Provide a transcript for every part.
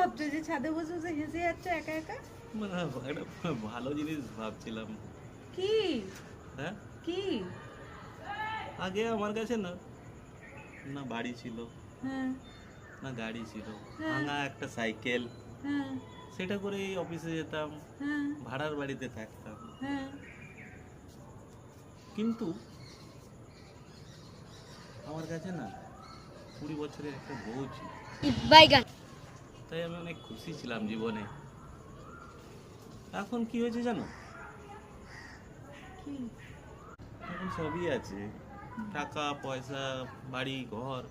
ছাদে বসে বসে হেসে যাচ্ছ একা একা? মানে একটা ভালো জিনিস ভাবছিলাম। কি? হ্যাঁ? কি? আগে আমার কাছে না না বাড়ি ছিল। হ্যাঁ। না গাড়ি ছিল। হ্যাঁ। ভাঙা একটা সাইকেল। হ্যাঁ। সেটা করেই অফিসে যেতাম। হ্যাঁ। ভাড়ার বাড়িতে থাকতাম। হ্যাঁ। কিন্তু আমার কাছে না কুড়ি বছরের একটা বউ ছিল। বাইগান। তাই আমি অনেক খুশি ছিলাম জীবনে। এখন কি হয়েছে জানো? কি? এখন সবই আছে। টাকা পয়সা বাড়ি ঘর।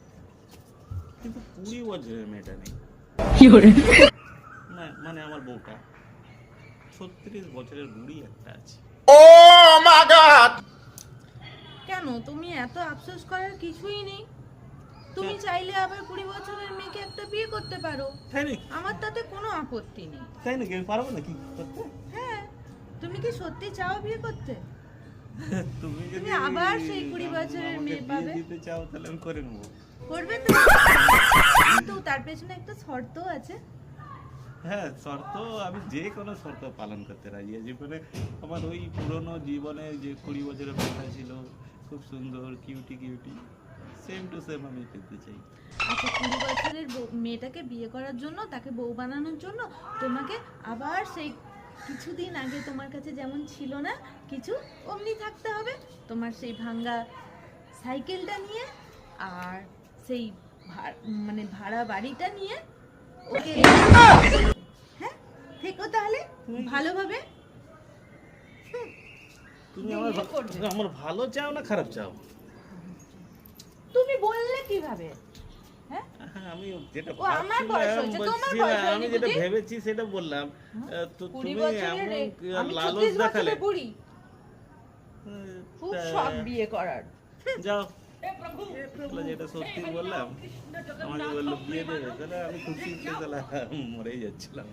কিন্তু কুড়ি বছরের মেয়েটা নেই। না মানে আমার বউটা। ছত্রিশ বছরের বুড়ি একটা আছে। কেন? তুমি এত আফসোস করার কিছুই নেই। তুমি চাইলে আবার কুড়ি বছরের মেয়েকে একটা বিয়ে করতে পারো। তাই নাকি? আমার তাতে কোনো আপত্তি নেই। তাই নাকি? আমি পারব নাকি করতে? হ্যাঁ তুমি কি সত্যি চাও বিয়ে করতে? তুমি যদি তুমি আবার সেই কুড়ি বছরের মেয়ে পাবে? দিতে চাও তাহলে আমি করে নেব। করবে তো। কিন্তু তার পেছনে একটা শর্ত আছে। হ্যাঁ শর্ত আমি যে কোনো শর্ত পালন করতে রাজি আছি। মানে আমার ওই পুরনো জীবনে যে কুড়ি বছরের কথা ছিল খুব সুন্দর cutie cutie same to same আমি পেতে চাই। আচ্ছা কুড়ি বছরের মেয়েটাকে বিয়ে করার জন্য তাকে বউ বানানোর জন্য তোমাকে আবার সেই কিছুদিন আগে তোমার কাছে যেমন ছিল না কিছু অমনি থাকতে হবে। তোমার সেই ভাঙ্গা সাইকেলটা নিয়ে আর সেই মানে ভাড়া বাড়িটা নিয়ে ওকে হ্যাঁ থেকো তাহলে ভালোভাবে। তুমি আমার ভালো চাও না খারাপ চাও? তুমি বললে কীভাবে? হ্যাঁ? আমি যেটা ও, আমার বয়স ভাবছিলাম, হয়েছে, তোমার বলছি বয়স না, হয়নি আমি যেটা ভেবেছি সেটা বললাম। তো তুমি এমন লালচ দেখালে বছরের বুড়ি। হুম, খুব শখ বিয়ে করার। যাও। যেটা সত্যি বললাম আমাকে বলল বিয়ে দেবে। তাহলে আমি খুশি মরেই যাচ্ছিলাম।